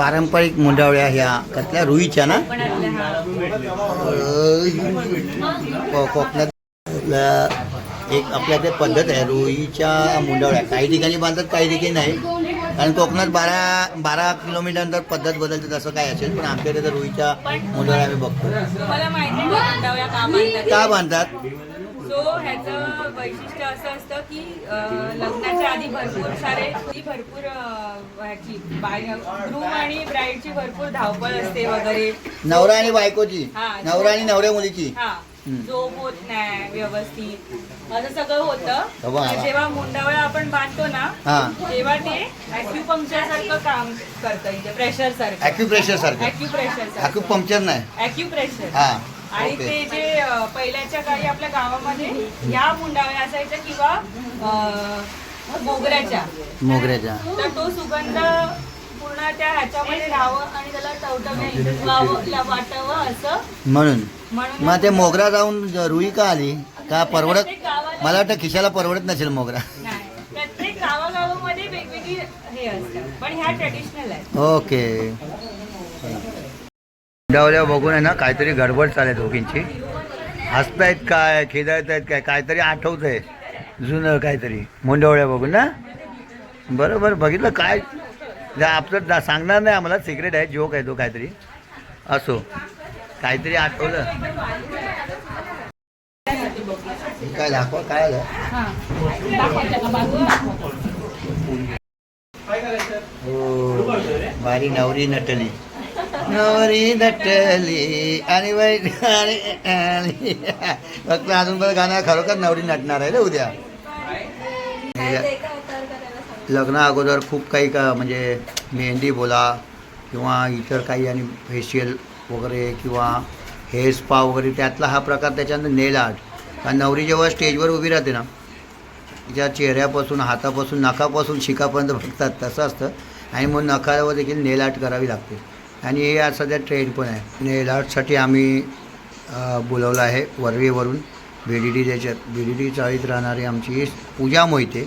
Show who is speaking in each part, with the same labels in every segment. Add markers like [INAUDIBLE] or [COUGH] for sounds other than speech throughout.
Speaker 1: पारंपरिक मुंडावळ्या ह्या कसल्या? रुईच्या ना? कोकणात एक आपल्या ते पद्धत आहे रुईच्या मुंडावळ्या. काही ठिकाणी बांधतात काही ठिकाणी नाही. कारण कोकणात बारा बारा किलोमीटर नंतर पद्धत बदलते तसं काय असेल. पण आमच्याकडे तर रुईच्या मुंडावळ्या आम्ही बघतो.
Speaker 2: का बांधतात? सो ह्याचं वैशिष्ट्य असं असतं की लग्नाच्या आधी भरपूर सारे ती भरपूर ह्याची ग्रूम आणि ब्राईडची भरपूर धावपळ असते वगैरे.
Speaker 1: नवरा आणि बायकोची.
Speaker 2: हा.
Speaker 1: नवरा आणि नवऱ्या मुलीची.
Speaker 2: हा. झोप होत नाही व्यवस्थित. असं सगळं होतं. जेव्हा मुंडावळा आपण बांधतो ना
Speaker 1: हा.
Speaker 2: तेव्हा ते अॅक्युपंक्चर सारखं काम करतं प्रेशर सारखं.
Speaker 1: ॲक्युप्रेशर सारखं.
Speaker 2: अॅक्युप्रेशर सारखं.
Speaker 1: ॲक्युपंक्चर नाही.
Speaker 2: अॅक्युप्रेशर
Speaker 1: हा.
Speaker 2: आणि ते जे अ, पहिल्याच्या काळी आपल्या गावामध्ये ह्या मुंडाव्या असायच्या किंवा अ, मोगऱ्याच्या.
Speaker 1: मोगऱ्याच्या.
Speaker 2: तर तो सुगंध पूर्ण त्या ह्याच्यामध्ये राहावं आणि त्याला टवटवीत वाटावं असं.
Speaker 1: म्हणून.
Speaker 2: म्हणून
Speaker 1: मग ते मोगरा जाऊन रुई का आली? का परवडत?
Speaker 2: प्रत्येक गावाला-
Speaker 1: मला वाटतं खिशाला परवडत नसेल मोगरा.
Speaker 2: नाही. प्रत्येक गावागावामध्ये वेगवेगळी हे असतात पण ह्या ट्रेडिशनल आहेत.
Speaker 1: ओके. डावल्या बघून आहे ना काहीतरी गडबड चालेल दोघींची. हसतायत काय खेदायत आहेत काय काहीतरी आठवत आहे जुनं काहीतरी मुंडवळ्या बघून ना? बरोबर बघितलं काय? आपलं जा- सांगणार नाही आम्हाला सिक्रेट आहे जोक आहे तो काहीतरी. असो. काहीतरी आठवलं. काय दाखवा काय आलं? हो बारी नवरी नटली. नवरी नटली आणि वाईट आणि फक्त अजून पण गाणं खरोखर नवरी नटणार आहे ना उद्या. लग्ना अगोदर खूप काही का म्हणजे मेहंदी बोला किंवा इतर काही आणि फेशियल वगैरे किंवा हेअर स्पा वगैरे त्यातला हा प्रकार त्याच्यानंतर नेल. आर्ट कारण नवरी जेव्हा स्टेजवर उभी राहते ना तिच्या चेहऱ्यापासून हातापासून नखापासून शिकापर्यंत बघतात तसं असतं. आणि मग नखावर देखील नेल आर्ट करावी लागते. आणि हे आज सध्या ट्रेंड पण आहे. आणि लाटसाठी आम्ही बोलवलं आहे वरवेवरून बी डी डी त्याच्यात बी डी डी चाळीत राहणारी आमची पूजा मोहिते.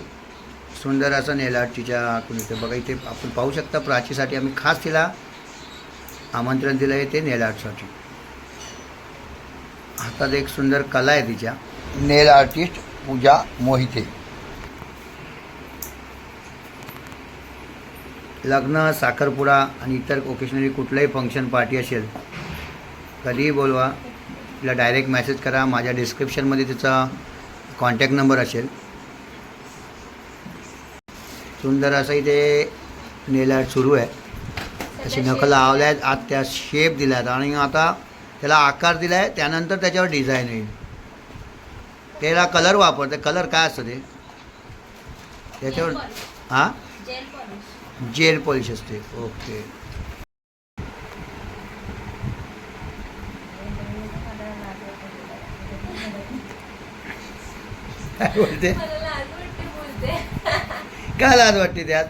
Speaker 1: सुंदर असं नेल तिच्या आतून बघा इथे आपण पाहू शकता प्राचीसाठी आम्ही खास तिला आमंत्रण दिलं आहे ते नेलाटसाठी. हातात एक सुंदर कला आहे तिच्या. Nail artist Pooja Mohite. लग्न साखरपुडा आणि इतर ओकेशनली कुठलंही फंक्शन पार्टी असेल कधीही बोलवा. तिला डायरेक्ट मेसेज करा. माझ्या डिस्क्रिप्शनमध्ये तिचा कॉन्टॅक्ट नंबर असेल. सुंदर असं इथे नेल सुरू आहे. अशी नखं लावल्या आहेत. आत त्या शेप दिल्या आहेत. आणि आता त्याला आकार दिला आहे. त्यानंतर त्याच्यावर डिझाईन येईल. त्याला कलर वापरते. कलर काय असतं ते? त्याच्यावर हां? जेल पॉलिश असते. ओके. काय बोलते? काय लाज वाटते त्यात?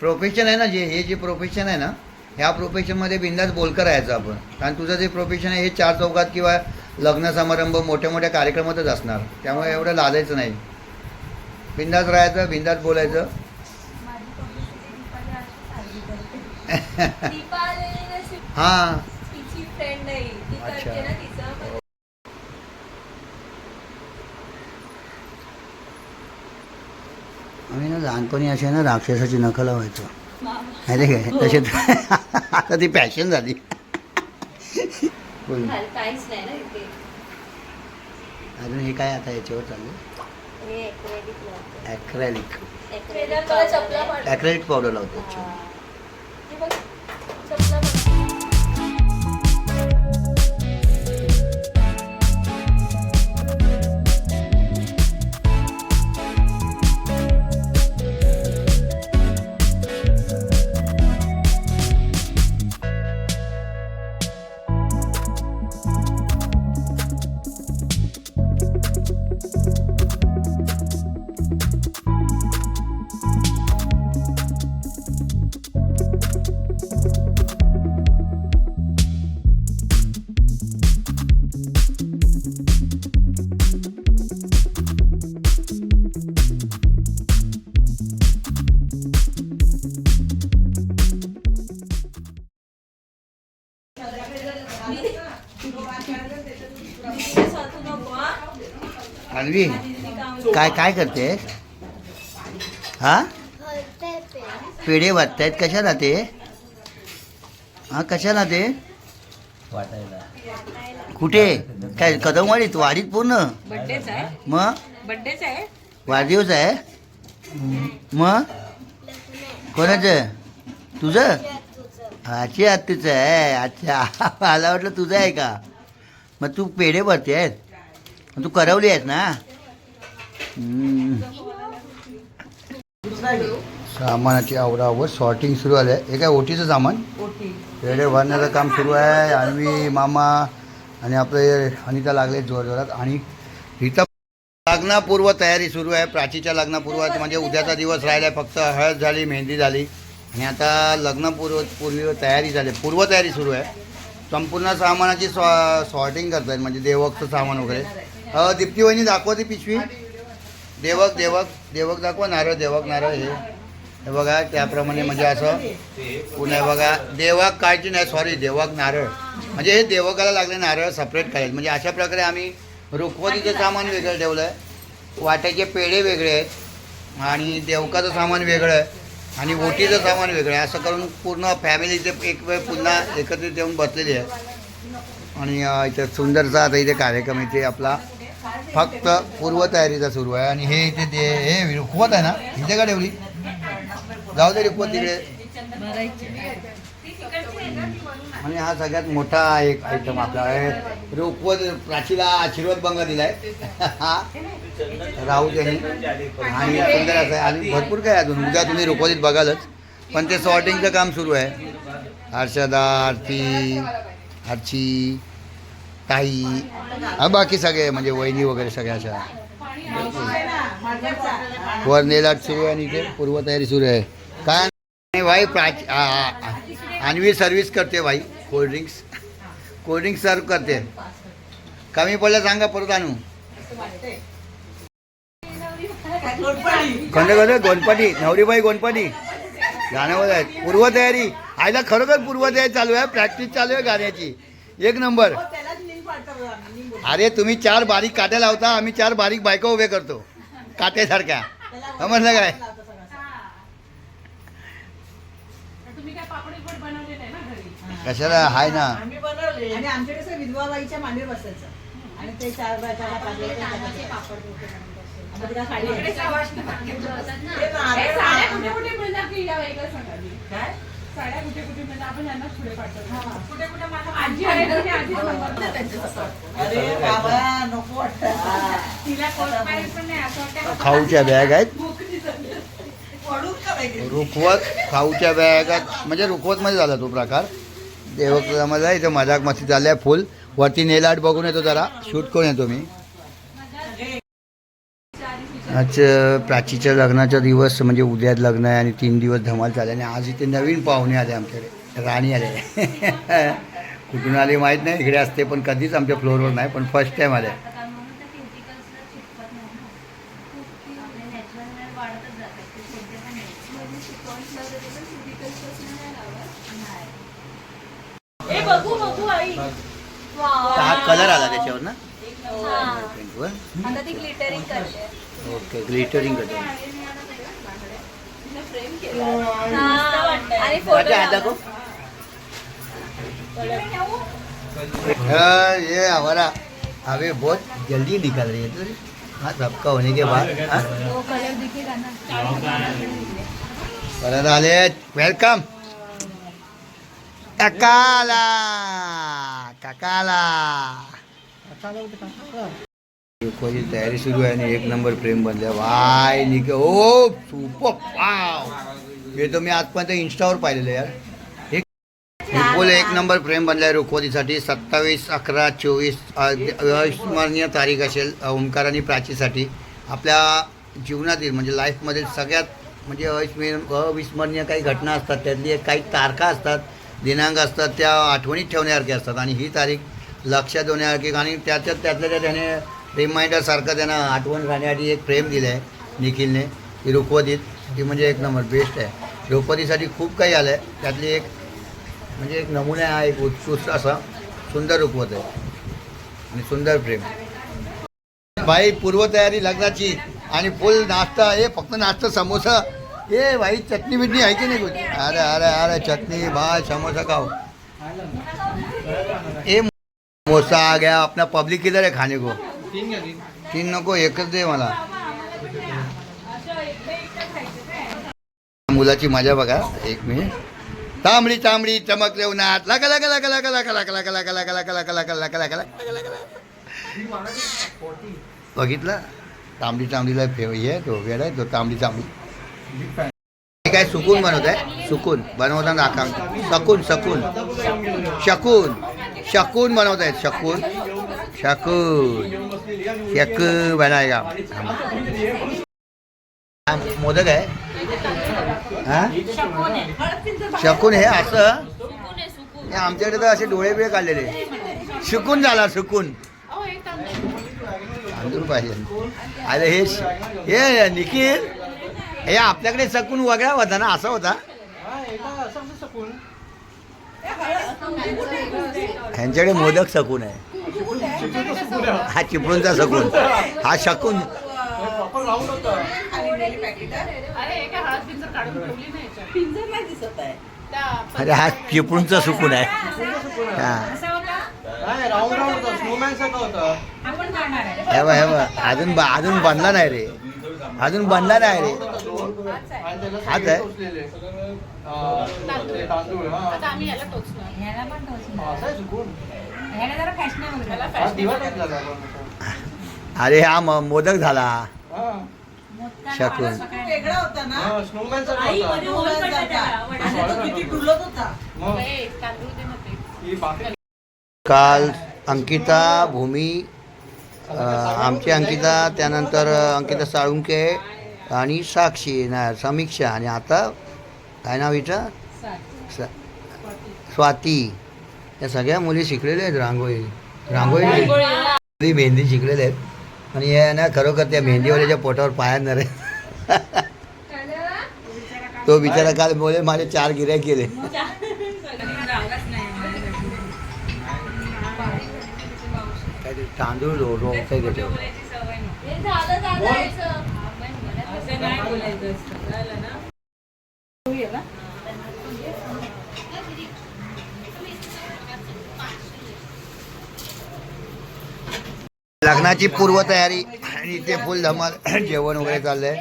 Speaker 1: प्रोफेशन आहे ना जे हे जे प्रोफेशन आहे ना ह्या प्रोफेशनमध्ये बिंदास बोलकर राहायचं आपण. कारण तुझं जे प्रोफेशन आहे हे चार चौकात किंवा लग्न समारंभ मोठ्या मोठ्या कार्यक्रमातच असणार. त्यामुळे एवढं लाजायचं नाही. बिंदास राहायचं बिंदास बोलायचं. हां. अच्छा.
Speaker 3: तिचं.
Speaker 1: आम्ही ना लहानपणी असे ना राक्षसाची नखं लावायचो. माहिती काय तसे [LAUGHS] आता ती पॅशन झाली. अजून हे काय आता याच्यावर चालू
Speaker 3: हे.
Speaker 1: ॲक्रेलिक. ॲक्रेलिक पावडर लावतो
Speaker 3: हा. हे. Subscribe.
Speaker 1: अन्वी काय काय करते हा? पेढे वाटतायत. कशाला ते? हा कशाला ते? कुठे? काय कदमवाडीत? वाडीत पूर्ण? मग? वाढदिवस आहे? मग? कोणाचं? तुझं? आजी आत्तीचं आहे. अच्छा [LAUGHS] मला वाटलं तुझं आहे का? मग तू पेढे भरते आहेत. तू करवली आहेस ना? हम्म. सामानाची आवरावर सॉर्टिंग सुरू आलं आहे हे काय ओटीचं सामान? पेढे भरण्याचं काम सुरू आहे. आणि मामा आणि आपले अनिता लागले जोरजोरात. आणि इथं लग्नापूर्व तयारी सुरू आहे. प्राचीच्या लग्नापूर्व म्हणजे उद्याचा दिवस राहिला आहे फक्त हळद झाली मेहंदी झाली. आणि आता लग्नपूर्व पूर्वी तयारी झाली. पूर्व तयारी सुरू आहे. संपूर्ण सामानाची सॉ सॉर्टिंग करत आहेत म्हणजे देवकचं सामान वगैरे. अ, दीप्ती वहिनी दाखवा ती पिशवी. देवक देवक देवक दाखवा नारळ देवक नारळ हे. हे बघा त्याप्रमाणे म्हणजे असं. पुन्हा बघा देवक काळजी नाही सॉरी देवक नारळ. म्हणजे हे देवकाला लागले नारळ सपरेट करायचे म्हणजे अशा प्रकारे आम्ही रुखवतीचं सामान वेगळं ठेवलं आहे वाट्याचे पेढे वेगळे आहेत. आणि देवकाचं सामान वेगळं आहे. आणि ओटीचं सामान वेगळं आहे. असं करून पूर्ण फॅमिलीचे एक वेळ पुन्हा एकत्रित येऊन बसलेली आहे. आणि इथं इथे आता इथे कार्यक्रम इथे आपला फक्त पूर्वतयारीचा सुरू आहे आणि हे इथे ते हे रुखवत आहे ना? इथे का ठेवली? जाऊ दे रुखवत तिकडे आणि हा सगळ्यात मोठा एक आयटम आपला आहे. रुखवत प्राचीला आशीर्वाद बंग दिलाय. हा. राहू त्यांनी आणि सुंदर असं आहे. आणि भरपूर काय अजून. उद्या तुम्ही रुखवतीत बघालच. पण ते सॉर्टिंगचं काम सुरू आहे. हर्षदा आरती हर्षी. ताई हा बाकी सगळे म्हणजे वहिनी वगैरे सगळ्या वर नेलाट सुरू आहे आणि इथे पूर्वतयारी सुरू आहे. काय नाही भाई प्राची आणवी सर्विस करते भाई कोल्ड्रिंक्स कोल्ड्रिंक्स सर्व करते. कमी पडलं सांगा परत आणू. खंड कोणते गोनपाटी नवरीबाई गोनपाटी गाण्यावर आहेत पूर्वतयारी. आयला खरोखर पूर्वतयारी चालू आहे प्रॅक्टिस चालू आहे गाण्याची. एक नंबर. अरे तुम्ही चार बारीक काट्या लावता आम्ही चार बारीक बायका उभे करतो. काट्यासारख्या. समजलं काय? कशाला? हाय ना.
Speaker 4: आम्ही बनवले. आणि आमच्या कसं विधवा बाईच्या मांडीवर बसायचं. आणि ते चार बायकाला ते करायचे. आता तिला साडी आहे. ते नारळ काय? अरे बाबा नको वाटतं.
Speaker 1: खाऊच्या बॅग आहेत. रुखवत खाऊच्या बॅगात म्हणजे रुखवतमध्ये झाला तो प्रकार. देवक्रमाला इथं मजाक मस्ती चालल्या फुल. वरती नेलाट बघून येतो जरा. शूट करून येतो मी. आज प्राचीच्या लग्नाचा दिवस म्हणजे उद्या लग्न आहे आणि तीन दिवस धमाल झाले आणि आज इथे नवीन पाहुणे आले आमच्याकडे राणी आले कुठून आले माहीत नाही इकडे असते पण कधीच आमच्या फ्लोअरवर नाही पण फर्स्ट टाईम आले हा कलर आला त्याच्यावर ना
Speaker 3: हा. आता ती ग्लिटरिंग करते
Speaker 1: ओके ग्लिटरिंग
Speaker 3: आणि फोटो
Speaker 1: ये हमारा अभी बहुत जल्दी निकल रही है तो हाँ सबका होने के बाद
Speaker 3: कलर ना
Speaker 1: परत आले वेलकम. टकाला टकाला रुखवाची तयारी सुरू आहे आणि एक नंबर प्रेम बनल्या. वाय निके ओ सुपर वाव. हे तर मी आजपर्यंत इंस्टावर पाहिलेलं यार. एक एक नंबर प्रेम बनलाय रुखवतीसाठी. सत्तावीस अकरा चोवीस अविस्मरणीय तारीख असेल ओंकार आणि प्राचीसाठी. आपल्या जीवनातील म्हणजे लाईफमधील सगळ्यात म्हणजे अविस्मरण अविस्मरणीय काही घटना असतात त्यातली एक काही तारखा असतात दिनांक असतात त्या आठवणीत ठेवण्यासारख्या असतात. आणि ही तारीख लक्षात होण्यासारखी आणि त्याच्यात त्यातल्या त्या त्याने रिमाइंडरसारखं त्यांना आठवण राहण्यासाठी एक फ्रेम दिलं आहे निखिलने ती रुखवतीत ती म्हणजे एक नंबर बेस्ट आहे. रुखवतीसाठी खूप काही आलं आहे त्यातली एक म्हणजे एक नमुना हा एक उत्कृष्ट असा सुंदर रुखवत आहे. आणि सुंदर प्रेम. भाई पूर्वतयारी लग्नाची आणि फुल नाश्ता हे फक्त नाश्ता समोसा ए भाई चटणी बिटणी आहे की नाही? अरे अरे अरे चटणी भात समोसा खाऊ. ए समोसा आ गया अपना पब्लिक किधर है खाने को तीन नको एकच दे मला मुलाची मजा बघा एक मिनिट तांबडी तांबडी चमकले उन्हात लगा लगा लगा लगा लगा लगा लगा लगा लगा लगा लगा लगा लगा लगा लगा लगा बघितलं तांबडी तांबडीला फेव हे आहे तो आहे तो तांबडी तांबडी हे काय सुकून बनवत आहे सुकून बनवताना दाखवा सकून सकून शकून शकून बनवत आहेत शकून. शकून. शकून बनायगा मोदक आहे. हा? शकून हे असं? हे आमच्याकडे तर असे डोळे बिळे काढलेले. शिकून झाला सुकून तांदूळ पाहिजे. अरे हे श- हे निखिल हे आपल्याकडे सकून वगळा होता ना असा होता? ह्यांच्याकडे मोदक सकून आहे. हा चिपळूणचा सकून हा शकून. अरे हा चिपळूणचा सुकून आहे. हा. हे बघ हे बघ अजून अजून बनला नाही रे. अजून बनला नाही रे. हात आहे. अरे हा मोदक झाला. शकून. काल अंकिता भूमी आमची अंकिता त्यानंतर अंकिता साळुंके आणि साक्षी ना समीक्षा. आणि आता काय नाव हिचं? स- स्वाती. या सगळ्या मुली शिकलेल्या आहेत रांगोळी. रांगोळी नाही. मुली मेहंदी शिकलेल्या आहेत. आणि हे ना खरोखर त्या मेहंदीवाल्याच्या पोटावर पायानं रे तो बिचारा काल बोले माझे चार गिऱ्या केले तांदूळ
Speaker 2: लोणचं घेतो
Speaker 1: लग्नाची पूर्वतयारी आणि ते फुल धमाल जेवण वगैरे चाललंय.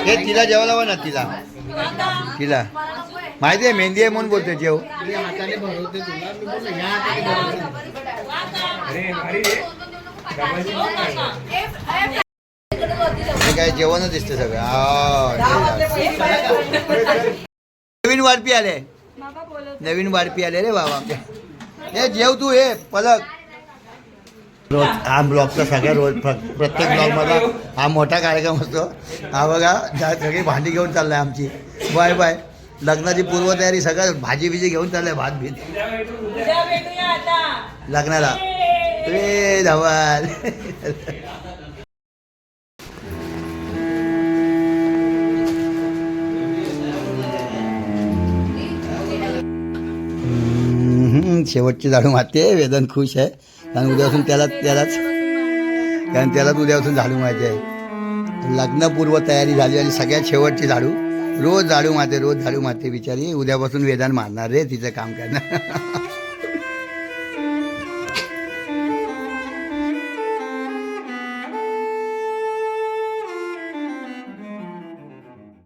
Speaker 1: हे तिला जेवायला ना तिला. तिला. माहिती आहे मेहंदी आहे म्हणून बोलते जेव. हे काय जेवणच दिसते सगळं. हा नवीन वारपी आले. नवीन वारपी आले रे बाबा. आमच्या हे जेव तू हे पलक. रोज हा ब्लॉगचा सगळ्या रोज प्र- प्रत्येक ब्लॉगमध्ये हा मोठा कार्यक्रम असतो. हा बघा ज्या सगळी भांडी घेऊन चाललाय आमची. Bye bye. लग्नाची पूर्वतयारी सगळं भाजी बिजी घेऊन चाललंय भात भीत. लग्नाला. रे धवाल. शेवटची झाडू मारते वेदन खुश आहे. कारण उद्यापासून त्याला त्यालाच कारण त्यालाच उद्यापासून झाडू माहिती आहे. लग्नपूर्व तयारी झाली आणि सगळ्यात शेवटची झाडू. रोज झाडू मारते रोज झाडू मारते बिचारी. उद्यापासून वेदान मारणार रे तिचं काम करणार [LAUGHS]